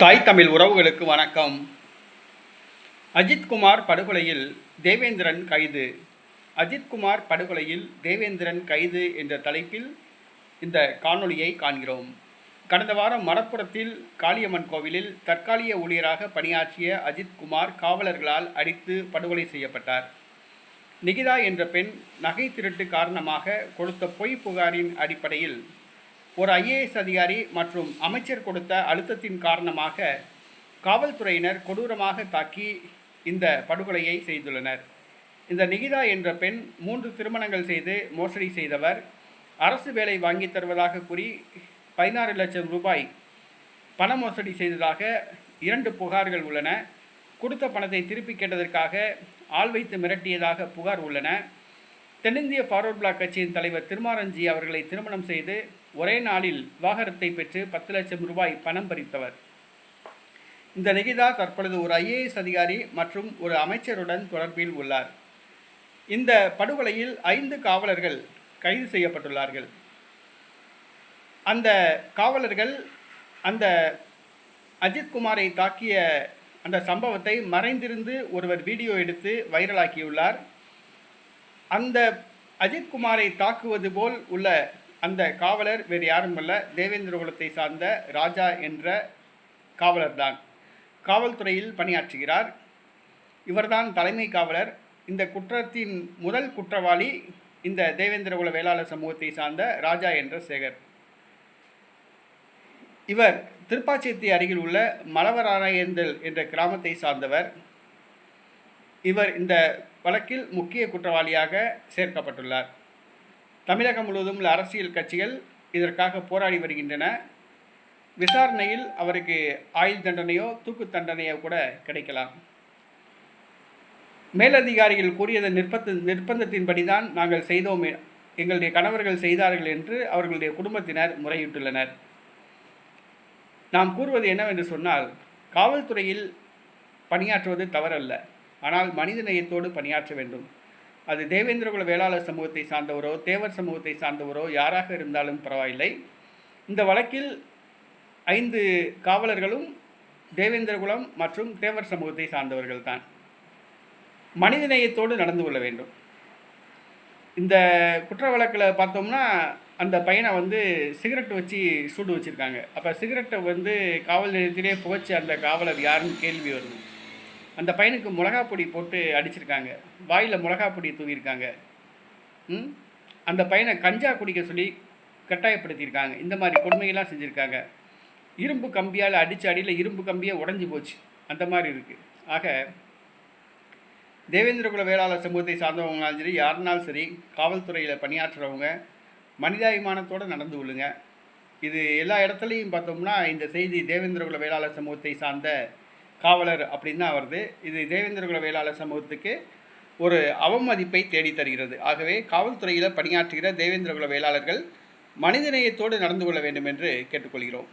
தாய் தமிழ் உறவுகளுக்கு வணக்கம். அஜித்குமார் படுகொலையில் தேவேந்திரன் கைது. அஜித்குமார் படுகொலையில் தேவேந்திரன் கைது என்ற தலைப்பில் இந்த காணொளியை காண்கிறோம். கடந்த வாரம் மணப்புறத்தில் காளியம்மன் கோவிலில் தற்காலிக ஊழியராக பணியாற்றிய அஜித்குமார் காவலர்களால் அடித்து படுகொலை செய்யப்பட்டார். நிகிதா என்ற பெண் நகை திருட்டு காரணமாக கொடுத்த பொய் புகாரின் அடிப்படையில் ஒரு ஐஏஎஸ் அதிகாரி மற்றும் அமைச்சர் கொடுத்த அழுத்தத்தின் காரணமாக காவல்துறையினர் கொடூரமாக தாக்கி இந்த படுகொலையை செய்துள்ளனர். இந்த நிகிதா என்ற பெண் மூன்று திருமணங்கள் செய்து மோசடி செய்தவர். அரசு வேலை வாங்கி தருவதாக கூறி பதினாறு லட்சம் ரூபாய் பண மோசடி செய்ததாக இரண்டு புகார்கள் உள்ளன. கொடுத்த பணத்தை திருப்பி கேட்டதற்காக ஆள் வைத்து மிரட்டியதாக புகார் உள்ளன. தென்னிந்திய ஃபார்வர்ட் பிளாக் கட்சியின் தலைவர் திருமாரஞ்சி அவர்களை திருமணம் செய்து ஒரே நாளில் விவாகரத்தை பெற்று பத்து லட்சம் ரூபாய் பணம் பறித்தவர். இந்த நிகிதா தற்பொழுது ஒரு ஐஏஎஸ் அதிகாரி மற்றும் ஒரு அமைச்சருடன் தொடர்பில் உள்ளார். இந்த படுகொலையில் ஐந்து காவலர்கள் கைது செய்யப்பட்டுள்ளார்கள். அந்த காவலர்கள் அந்த அஜித்குமாரை தாக்கிய அந்த சம்பவத்தை மறைந்திருந்து ஒருவர் வீடியோ எடுத்து வைரலாக்கியுள்ளார். அந்த அஜித்குமாரை தாக்குவது போல் உள்ள அந்த காவலர் வேறு யாரும் அல்ல தேவேந்திரகுலத்தை சார்ந்த ராஜா என்ற காவலர்தான். காவல்துறையில் பணியாற்றுகிறார். இவர்தான் தலைமை காவலர். இந்த குற்றத்தின் முதல் குற்றவாளி இந்த தேவேந்திரகுல வேளாளர் சமூகத்தை சார்ந்த ராஜா என்ற சேகர். இவர் திருப்பாச்சேத்தி அருகில் உள்ள மலவராயந்தல் என்ற கிராமத்தை சார்ந்தவர். இவர் இந்த வழக்கில் முக்கிய குற்றவாளியாக சேர்க்கப்பட்டுள்ளார். தமிழகம் முழுவதும் உள்ள அரசியல் கட்சிகள் இதற்காக போராடி வருகின்றன. விசாரணையில் அவருக்கு ஆயுள் தண்டனையோ தூக்கு தண்டனையோ கூட கிடைக்கலாம். மேலதிகாரிகள் கூறியதன் நிர்பந்த நிர்பந்தத்தின்படி தான் நாங்கள் செய்தோம். எங்களுடைய கணவர்கள் செய்தார்கள் என்று அவர்களுடைய குடும்பத்தினர் முறையிட்டுள்ளனர். நாம் கூறுவது என்னவென்று சொன்னால் காவல்துறையில் பணியாற்றுவது தவறல்ல. ஆனால் மனித நேயத்தோடு பணியாற்ற வேண்டும். அது தேவேந்திரகுல வேளாளர் சமூகத்தை சார்ந்தவரோ தேவர் சமூகத்தை சார்ந்தவரோ யாராக இருந்தாலும் பரவாயில்லை. இந்த வழக்கில் ஐந்து காவலர்களும் தேவேந்திரகுலம் மற்றும் தேவர் சமூகத்தை சார்ந்தவர்கள் தான். மனித நேயத்தோடு நடந்து கொள்ள வேண்டும். இந்த குற்ற வழக்கில் பார்த்தோம்னா அந்த பையனை வந்து சிகரெட் வச்சு சூடு வச்சுருக்காங்க. அப்போ சிகரெட்டை வந்து காவல் நிலையத்திலே புகைச்சி அந்த காவலர் யாருன்னு கேள்வி வருது. அந்த பையனுக்கு மிளகா பொடி போட்டு அடிச்சிருக்காங்க. வாயில் மிளகா பொடி தூவிருக்காங்க ம்? அந்த பையனை கஞ்சா குடிக்க சொல்லி கட்டாயப்படுத்தியிருக்காங்க. இந்த மாதிரி கொடுமையெல்லாம் செஞ்சுருக்காங்க. இரும்பு கம்பியால் அடித்த அடியில் இரும்பு கம்பியே உடஞ்சி போச்சு. அந்த மாதிரி இருக்குது ஆக தேவேந்திரகுல வேளாளர் சமூகத்தை சார்ந்தவங்களாலும் சரி யாருனாலும் சரி காவல்துறையில் பணியாற்றுறவங்க மனிதாபிமானத்தோடு நடந்து கொள்ளுங்க. இது எல்லா இடத்துலையும் பார்த்தோம்னா இந்த செய்தி தேவேந்திரகுல வேளாளர் சமூகத்தை சார்ந்த காவலர் அப்படின்னு தான் வருது இது தேவேந்திரகுல வேளாளர் சமூகத்துக்கு ஒரு அவமதிப்பை தேடி தருகிறது ஆகவே காவல்துறையில் பணியாற்றுகிற தேவேந்திரகுல வேளாளர்கள் மனிதநேயத்தோடு நடந்து கொள்ள வேண்டும் என்று கேட்டுக்கொள்கிறோம்.